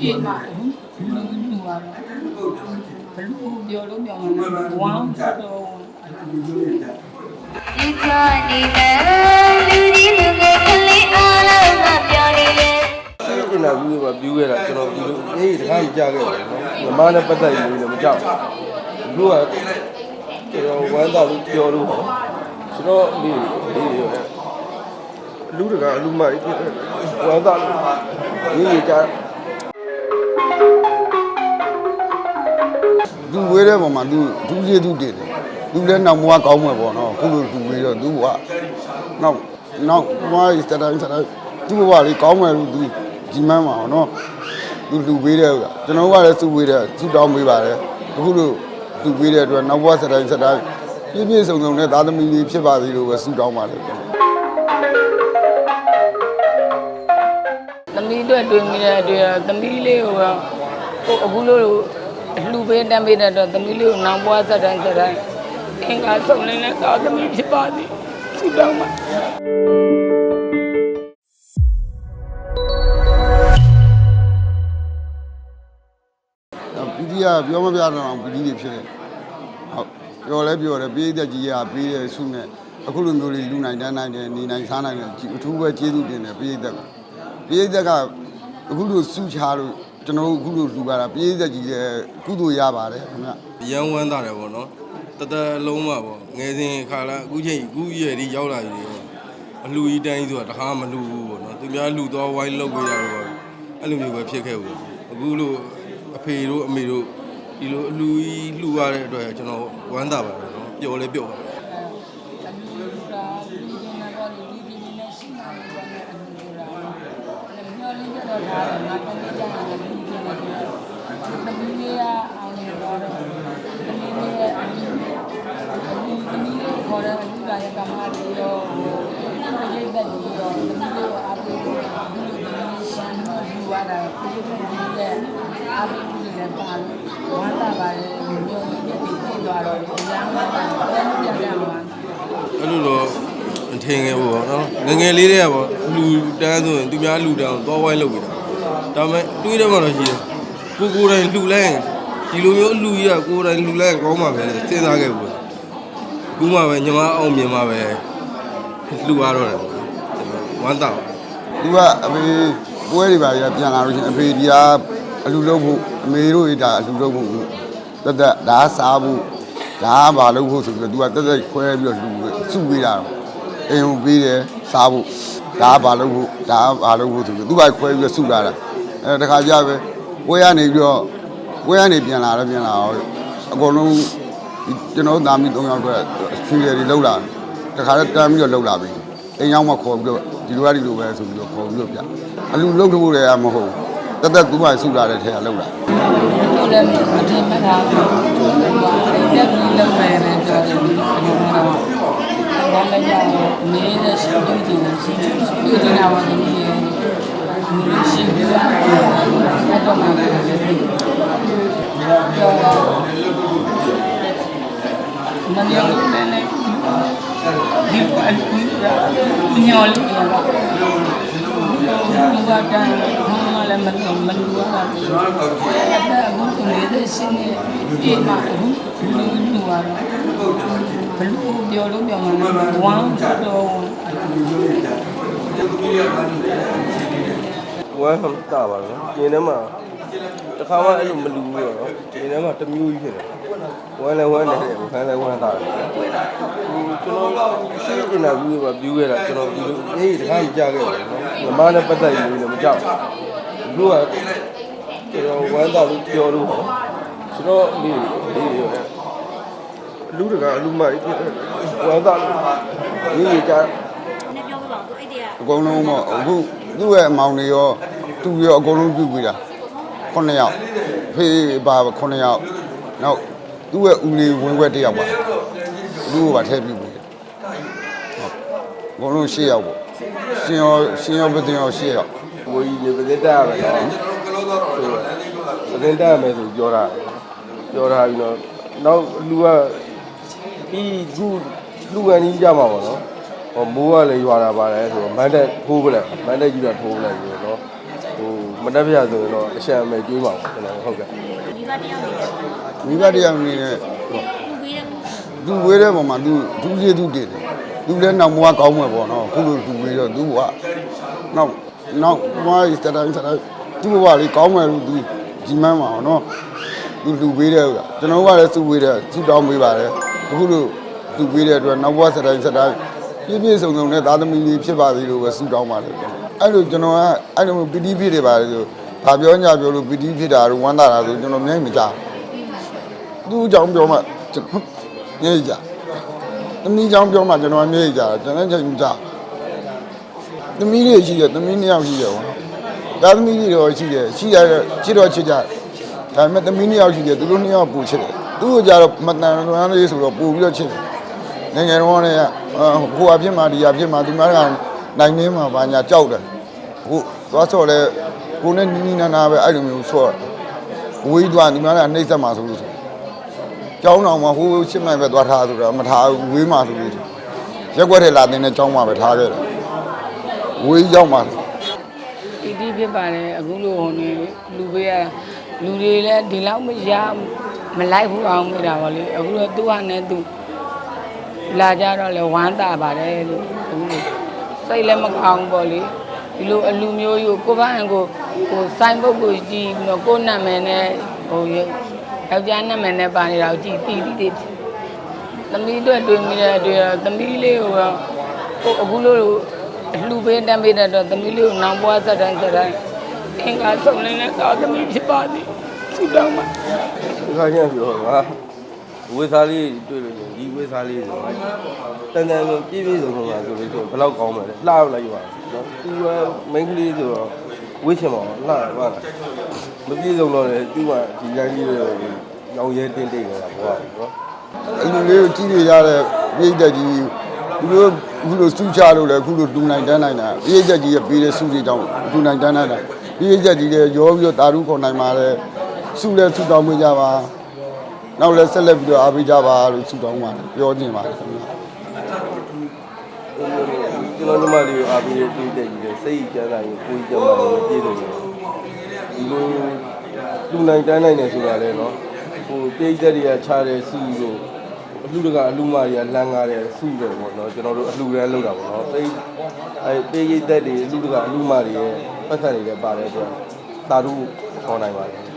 ပြေမှာလူလူပါဘလူပြောလို့ပြောမှာဝမ်းတော့ဒီခါနေတဲ့လူကြီးလူငယ်ကလေးအားလုံးကပြောနေတယ်ရှင်းတင်တာဘူးမှာပြူးခဲ့တာကျွန်တော်ဒီလိုအေးတခါမကြခဲ့ဘူးနော်ညီမနဲ့ပတ်သက်ပြီးလည်းမကြောက်ဘူးကကျွန်တော်ဝမ်းသာလို့ပြောလို့ဟောကျွန်တော်ဒီဒီလူတကအလူမကြီးဝမ်းသာလို့ဒီကြီး သူဝေးတဲ့ပုံမှာသူသူကျေးသူတည်တယ်သူလည်းနောက်ဘဝကောင်းမှာပေါ့နော်ခုလိုသူဝေးတော့သူဘဝနောက်နောက်ဘဝစတိုင်းစတိုင်းသူဘဝလေးကောင်းမယ်လို့သူဒီမှန်းမှာနော်သူလူပေးတယ်ဥစ္စာကျွန်တော်ကလည်းသူဝေးတယ်သူတောင်းပေးပါတယ်အခုလိုသူပေးတဲ့အတွက်နောက်ဘဝစတိုင်းစတိုင်းပြည့်ပြည့်စုံစုံနဲ့သားသမီးလေးဖြစ်ပါစေလို့ပဲဆုတောင်းပါတယ်ကျွန်တော်သမီးတို့တွေ့မိတဲ့အတွက်သမီးလေးကိုဟိုအခုလို့ လူပေးတမ်းပေးတဲ့အတွက်သမီးလေးကိုနောင်ဘွားစတိုင်းစတိုင်းအင်္ဂါဆုံးနေတဲ့သာသမီးဖြစ်ပါသည်ဆုတောင်းပါပီတီကပြောမပြတော့အောင်ပီတီတွေဖြစ်တယ်ဟုတ်ပြောလဲပြောတယ်ပေးတဲ့ကြီးကပေးတဲ့ဆုနဲ့အခုလိုမျိုးလေးလူနိုင်တန်းနိုင်တယ်နေနိုင်စားနိုင်တယ်အထူးပဲကျေးဇူးတင်တယ်ပေးတဲ့ကပေးတဲ့ကအခုလိုဆုချလို့ ကျွန်တော်တို့အခုလိုလူပါတာပေးတဲ့ကြီးရဲ့ကုသိုလ်ရပါတယ်ခင်ဗျရမ်းဝမ်းသာတယ်ပေါ့နော်တသက်လုံးမှာပေါ့ငယ်စဉ်ခါလာအခုချိန်အခုရွယ်ဒီရောက်လာပြီလေအလှကြီးတိုင်းဆိုတာတခါမလှဘူးပေါ့နော်သူများလှတော့ဝိုင်းလောက်ပေးတာတော့အဲ့လိုမျိုးပဲဖြစ်ခဲ့ဘူးအခုလို့အဖေတို့အမေတို့ဒီလိုအလှကြီးလှရတဲ့အတွက်ကျွန်တော်ဝမ်းသာပါတယ်နော်ပျော်လဲပျော်ပါတယ်သမီးတို့ကလူကြီးကတော့လူကြီးကြီးနဲ့ရှိမှလို့ပြောနေအမှုတို့ကမျောလင်းတော့ထားတယ်ငါ သမီးကြောင့်လည်းလူကြီးနဲ့သမီးလေးကအောင်နေတော့သမီးလေးရဲ့အမှုသမီးလေးခေါ်တဲ့အမှုကရဲ့ကမားလေးရောရိတ်သက်ကြီးရောသမီးလေးကိုအားပေးလို့ဒီလိုသမီးလေးရှမ်းလို့ယူရတာဒီလိုသမီးလေးအားပေးလို့လည်းပါလို့ဝမ်းသာပါတယ်မျောလင်းတဲ့ပြည်သွားတော့ရမ်းပါတာလည်းပြပြဝမ်းသာအဲ့လိုတော့မထင်ခဲ့ဘူးပေါ့နော်ငယ်ငယ်လေးတည်းကပေါ့လူတန်းဆိုရင်သူများလူတန်းကိုသွားဝိုင်းလုပ်ပြီးတာ ဒါပေမဲ့တွေးတယ်မှတော့ရှိတယ်ကိုကိုယ်တိုင်လှူလိုက်ရင်ဒီလိုမျိုးအလူကြီးကကိုယ်တိုင်လှူလိုက်ရင်ကောင်းမှာပဲလေစဉ်းစားခဲ့ဘူးအခုမှပဲညီမအောင်မြင်မှပဲလှူရတော့တယ်ပေါ့ဝမ်းသာပါသူကအမေပွဲတွေပါရပြန်လာလို့ရှိရင်အဖေဒီကအလူလုပ်ဖို့အမေတို့ဤဒါအလူလုပ်ဖို့တက်တက်ဒါစားဖို့ဒါကဘာလုပ်ဖို့ဆိုပြီးတော့သူကတက်တက်ခွဲပြီးတော့လူစုပေးတာတော့အိမ်ကိုပေးတယ်စားဖို့ ဒါကဘာလုပ်ဖို့ဒါကဘာလုပ်ဖို့ဆိုပြီးသူကခွဲပြီးတော့စုလာတာအဲတခါကြပဲပွဲရနေပြီးတော့ပွဲရနေပြန်လာတော့ပြန်လာတော့အကုန်လုံးကျွန်တော်သားမီး၃ယောက်အတွက်ဆွေးရည်တွေလောက်လာတခါတော့တန်းပြီးတော့လောက်လာပြီအိမ်ရောက်မှခေါ်ပြီးတော့ဒီလိုရဒီလိုပဲဆိုပြီးတော့ခေါ်ပြီးတော့ပြအလူလုတ်ဖို့လည်းမဟုတ်တက်တက်သူ့ဘာစုလာတဲ့ထဲကလောက်လာတို့လည်းမထင်မှတ်တာဘူး။တက်ပြီးလောက်မယ်နဲ့ပြောတယ်ဒီကတော့ဘာလဲကြောင့်နေ တဲ့ရှိတူးတင်ရှိတူးတင်တာပါဒီနေ့ရှိပြီးတော့အဲ့တော့မှလည်းမညောလို့လည်းဒီအညောလို့ပြောတာဒီကတည်းကဘာမှလည်းမလုပ်မလုပ်ရတာအဲ့ဒါအခုသူနေတဲ့ရှင်နေဒီမှာအခုလူလူပါတော့ဘလူပြောလို့ပြောမှာဝမ်းတော့ ဝမ်းဟမ်တာပါနော်ကျင်းထဲမှာတခါမှအဲ့လိုမလူဘူးတော့နော်ကျင်းထဲမှာတစ်မျိုးကြီးဖြစ်တယ်ဝမ်းလည်းဝမ်းတယ်ဝမ်းလည်းဝမ်းတာတယ်ကျွန်တော်ရှင်းတင်တာဘူးမှာပြူးခဲ့တာကျွန်တော်ဒီလိုအေးတခါမကြခဲ့ဘူးနော်ညီမနဲ့ပတ်သက်ပြီးလည်းမကြောက်ဘူးကကျွန်တော်ဝမ်းသာလို့ပြောလို့ဟောကျွန်တော်ဒီဒီလူတကအလူမကြီးဝမ်းသာလို့ဒီကြီးကြနည်းပြောပြပါဦးသူအဲ့ဒီကအကုန်လုံးတော့အခု သူ့ရဲ့အမောင်တွေရောသူရောအကုန်လုံးပြုတ်ပြီးတာ9ယောက်ဖေးပါ9ယောက်နောက်သူ့ရဲ့ဦးလေးဝင်းခွက်တစ်ယောက်ပါသူ့ကိုပါထည့်ပြုတ်ပြီးတယ်ဟုတ်အကုန်လုံး10ယောက်ပေါ့ရှင်ရောရှင်ရောပတင်ရော10ယောက်ဝီရေပဒတက်ရမယ်နော်ပဒတက်ရမယ်ဆိုပြောတာပြောတာပြီးတော့နောက်လူကပြီးခုလူကန်ကြီးကြမှာပေါ့နော် ဟောမိုးကလည်းရွာတာပါတယ်ဆိုတော့မန်တက်ထိုးပလိုက်မန်တက်ကြီးတော့ထိုးပလိုက်ပြီးတော့နော်ဟိုမတက်ပြဆိုရင်တော့အရှံအမယ်ကျွေးပါဘူးကျွန်တော်ဟုတ်ကဲ့ဒီဘက်တယောက်နေတယ်ပေါ့နော်မိဘတရားအနေနဲ့သူပေးတဲ့သူဝေးတဲ့ပုံမှာသူသူကျေးသူတည်တယ်သူလည်းနောက်ဘဝကောင်းမှာပေါ့နော်ခုလိုသူဝေးတော့သူဘဝနောက်နောက်ဘဝစတိုင်းစတိုင်းသူဘဝလေးကောင်းမယ်လို့သူဒီမှန်းပါအောင်နော်သူလူပေးတဲ့ဥစ္စာကျွန်တော်ကလည်းသူဝေးတဲ့သူတောင်းပေးပါတယ်အခုလိုသူပေးတဲ့အတွက်နောက်ဘဝစတိုင်းစတိုင်း ပြည့်ပြည့်စုံစုံနဲ့သားသမီးလေးဖြစ်ပါသေးလို့ပဲဆုတောင်းပါတယ်အဲ့လိုကျွန်တော်ကအဲ့လိုပီတိဖြစ်နေပါတယ်ဆိုဘာပြောညာပြောလို့ပီတိဖြစ်တာတော့ဝမ်းသာတာဆိုကျွန်တော်မျက်မကြားသူ့အကြောင်းပြောမှကျွန်တော်မျက်ကြသမီးအကြောင်းပြောမှကျွန်တော်မျက်ကြကျွန်တော်ချိန်မကြသမီးလေးရှိတယ်သမီးနှစ်ယောက်ရှိတယ်ဟောသားသမီးတွေတော့ရှိတယ်ရှိရချစ်တော့ချစ်ကြဒါပေမဲ့သမီးနှစ်ယောက်ရှိတယ်သူတို့နှစ်ယောက်ပူချစ်တယ်သူ့ကိုကြတော့မတန်လွမ်းလေးဆိုတော့ပူပြီးတော့ချစ်တယ် နိုင်ငံတော်ကလည်းဟိုအဖြစ်မှာဒီအဖြစ်မှာဒီမှာကနိုင်နေမှာဘာညာကြောက်တယ်ဟိုသွားဆော့လဲကိုနဲ့နီးနီးနားနာပဲအဲ့လိုမျိုးဆော့ဝေးသွားဒီမှာကနှိမ့်ဆက်မှာဆိုလို့ဆိုကျောင်းတော်မှာဟိုရှစ်မိုင်ပဲသွားထားဆိုတော့မထားဘူးဝေးမှာဆိုလို့ရက်ွက်ထဲလာတဲ့နဲ့ကျောင်းမှာပဲထားခဲ့တယ်ဝေးရောက်မှာပီတိဖြစ်ပါတယ်အခုလိုဟိုနေလူပေးရလူတွေလည်းဒီလောက်မရမလိုက်ဘူးအောင်မိတာပါလေအခုတော့သူ့ဟာနဲ့သူ လာကြတော့လေဝမ်းသာပါတယ်လို့အခုလိုစိတ်လည်းမကောင်းပေါ့လေဒီလိုအလူမျိုးကြီးကိုကိုယ့်ဘာအကိုဟိုစိုင်းပုတ်ကိုကြည့်ပြီးတော့ကိုယ့်နာမည်နဲ့ဟိုယောက်ျားနာမည်နဲ့ပါနေတာကိုကြည့်ပီတိတွေသမီးတို့တွေ့မိတဲ့တွေ့သမီးလေးကိုတော့ကိုအခုလိုလှူပေးတမ်းပေးတဲ့တော့သမီးလေးကိုနောင်ပွားစက်တိုင်းစက်တိုင်းအင်္ဂါဆုံးနေတဲ့သာသမီးဖြစ်ပါသည်ဆုတောင်းပါဒီခါကျရင်ပြောငါ ဝေစားလေးတွေ့လို့ဒီဝေစားလေးဆိုတန်တန်ပြည့်ပြည့်စုံစုံပါဆိုလို့ဆိုဘယ်လောက်ကောင်းမလဲလှလိုက်ပါနော်သူကမိန်းကလေးဆိုတော့ဝေးချင်ပါလှပါလားမပြည့်စုံတော့လေသူကဒီလမ်းကြီးတွေရောင်ရဲတင်းတိတ်နေတာဘောနော်အဲ့လိုလေးကိုကြည့်နေရတဲ့ပြည်သက်ကြီးသူတို့အခုလိုစုချလို့လဲအခုလိုတူနိုင်တန်းနိုင်တာပြည်သက်ကြီးရဲ့ပေးတဲ့စုတွေကြောင့်တူနိုင်တန်းနိုင်တာပြည်သက်ကြီးလည်းရောပြီးတော့တာရုခေါ်နိုင်ပါတယ်စုလဲစုတောင်းပေးကြပါ နောက်လဲဆက်လက်ပြီးတော့အားပေးကြပါလို့စုတောင်းပါတယ်ပြောချင်ပါတယ်ခင်ဗျာကျွန်တော်ညီမလေးအားပေးတဲ့တွေ့တဲ့ကြီးလေစိတ်ကြမ်းတာရင်ကိုယ်ကြမ်းတာရင်ပြည့်စုံတယ်ဒီလိုလူနိုင်တန်းနိုင်တယ်ဆိုတာလေနော်ဟိုပြိဿတွေကခြားတဲ့စီကိုအလှတကအလှမတွေကလမ်းကားတဲ့စီတော့ပေါ့နော်ကျွန်တော်တို့အလှရန်လောက်တာပေါ့နော်စိတ်အဲပြိဿတွေအလှတကအလှမတွေရဲ့ပတ်သက်နေတယ်ပါတယ်အတွက်သာဓုခေါ်နိုင်ပါတယ်